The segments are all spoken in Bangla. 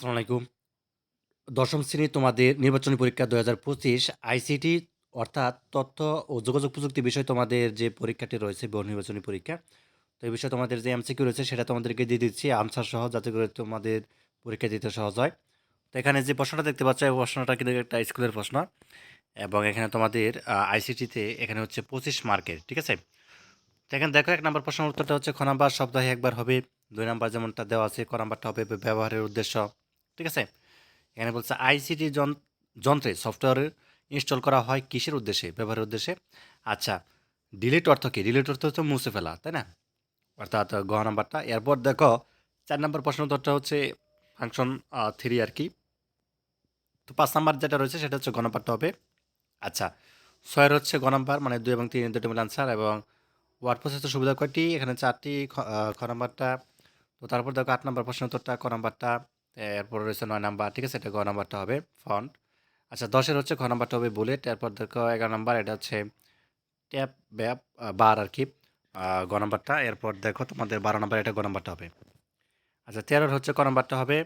আসসালামু আলাইকুম। দশম শ্রেণি তোমাদের নির্বাচনী পরীক্ষা ২০২৫ আইসিটি অর্থাৎ তথ্য ও যোগাযোগ প্রযুক্তি বিষয়ে তোমাদের যে পরীক্ষাটি রয়েছে বহু নির্বাচনী পরীক্ষা। তো এই বিষয়ে তোমাদের যে এমসিকিউ রয়েছে সেটা তোমাদেরকে দিয়ে দিচ্ছি আনসার সহ যাতে করে তোমাদের পরীক্ষা দিতে সহজ হয়। তো এখানে যে প্রশ্নটা দেখতে পাচ্ছ এই প্রশ্নটা কিন্তু একটা স্কুলের প্রশ্ন এবং এখানে তোমাদের আইসিটিতে এখানে হচ্ছে ২৫ মার্কের, ঠিক আছে? তো এখানে দেখো এক নম্বর প্রশ্নের উত্তরটা হচ্ছে খ নাম্বার সপ্তাহে একবার হবে। দুই নাম্বার যেমনটা দেওয়া আছে ক নাম্বারটা হবে ব্যবহারের উদ্দেশ্য, ঠিক আছে? এখানে বলছে আইসিটি যন যন্ত্রে সফটওয়্যার ইনস্টল করা হয় কিসের উদ্দেশ্যে? ব্যবহারের উদ্দেশ্যে। আচ্ছা, ডিলিট অর্থ কি? ডিলিট অর্থ হচ্ছে মুছে ফেলা, তাই না? অর্থাৎ গ নাম্বারটা। এরপর দেখো চার নম্বর প্রশ্ন উত্তরটা হচ্ছে ফাংশন থ্রি আর কি তো পাঁচ নাম্বার যেটা রয়েছে সেটা হচ্ছে গ নাম্বারটা হবে। আচ্ছা, ছয়ের হচ্ছে গ মানে ২ এবং ৩ দুটো মিলে আনসার এবং ওয়ার্ড প্রসেসর সুবিধা কয়টি? এখানে ৪ টি খ নাম্বারটা। তো তারপর দেখো আট নাম্বার প্রশ্ন উত্তরটা ক নাম্বারটা। এরপর রয়েছে নয় নাম্বার, ঠিক আছে? এটা গ নাম্বারটা হবে ফন্ট। আচ্ছা দশের হচ্ছে খ নাম্বারটা হবে বুলেট। এরপর দেখো ১১ নাম্বার এটা হচ্ছে ট্যাপ ব্যাপ বার আর কি গ নাম্বারটা। এরপর দেখো তোমাদের ১২ নাম্বার এটা গ নাম্বারটা হবে। আচ্ছা তেরোর হচ্ছে ক নাম্বারটা হবে।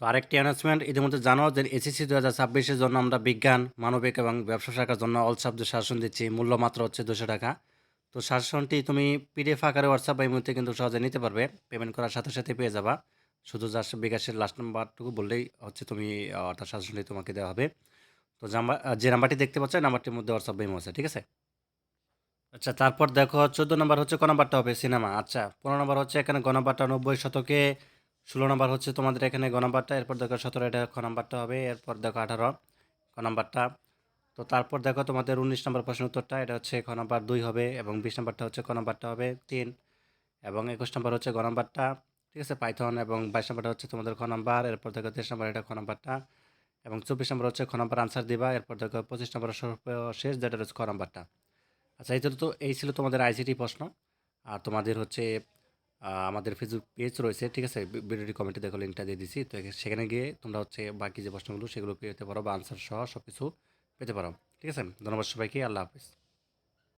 তো আরেকটি অ্যানাউন্সমেন্ট ইতিমধ্যে জানো যে এসএসসি দু হাজার ছাব্বিশের জন্য আমরা বিজ্ঞান, মানবিক এবং ব্যবসা শাখার জন্য অল সাবজেক্ট শাসন দিচ্ছি। মূল্য মাত্র হচ্ছে ৳২০০ তো শাসনটি তুমি পিডিএফ আকারে হোয়াটসঅ্যাপ বা ইমোতে কিন্তু সহজে নিতে পারবে। পেমেন্ট করার সাথে, সাথে পেয়ে যাবা। শুধু জাস্ট বিকাশের লাস্ট নাম্বারটুকু বললেই হচ্ছে তুমি অর্থাৎ সাজেশনটি তোমাকে দেওয়া হবে। তো যে নাম্বারটি দেখতে পাচ্ছ নাম্বারটির মধ্যে হোয়াটসঅ্যাপ বা ইমো আছে, ঠিক আছে? আচ্ছা তারপর দেখো ১৪ নাম্বার হচ্ছে ক নাম্বারটা হবে সিনেমা। আচ্ছা ১৫ নাম্বার হচ্ছে এখানে গ নাম্বারটা ৯০ শতকে ১৬ নাম্বার হচ্ছে তোমাদের এখানে গ নাম্বারটা। এরপর দেখো ১৭ এটা খ নাম্বারটা হবে। এরপর দেখো ১৮ ক নাম্বারটা। তো তারপর দেখো তোমাদের ১৯ নাম্বার প্রশ্ন উত্তরটা এটা হচ্ছে খ নাম্বার দুই হবে এবং ২০ নাম্বারটা হচ্ছে ক নাম্বারটা হবে তিন এবং ২১ নাম্বার হচ্ছে গ নাম্বারটা, ঠিক আছে? পাইথন এবং বাইশ নম্বরটা হচ্ছে তোমাদের খ নাম্বার। এরপর দেখো ২৩ নাম্বার এটা খ নাম্বারটা এবং ২৪ নম্বর হচ্ছে খ নাম্বার আনসার দিবা। এরপর দেখো পঁচিশ নম্বর শেষ যেটা হচ্ছে খ নাম্বারটা। আচ্ছা এই তো এই ছিল তোমাদের আইসিটি প্রশ্ন। আর তোমাদের হচ্ছে আমাদের ফেসবুক পেজ রয়েছে, ঠিক আছে? ভিডিওটি কমেন্টে দেখো লিঙ্কটা দিয়ে দিছি। তো সেখানে গিয়ে তোমরা হচ্ছে বাকি যে প্রশ্নগুলো সেগুলো পেতে পারো বা আনসার সহ সব কিছু পেতে পারো। ঠিক আছে? ধন্যবাদ সবাইকে। আল্লাহ হাফেজ।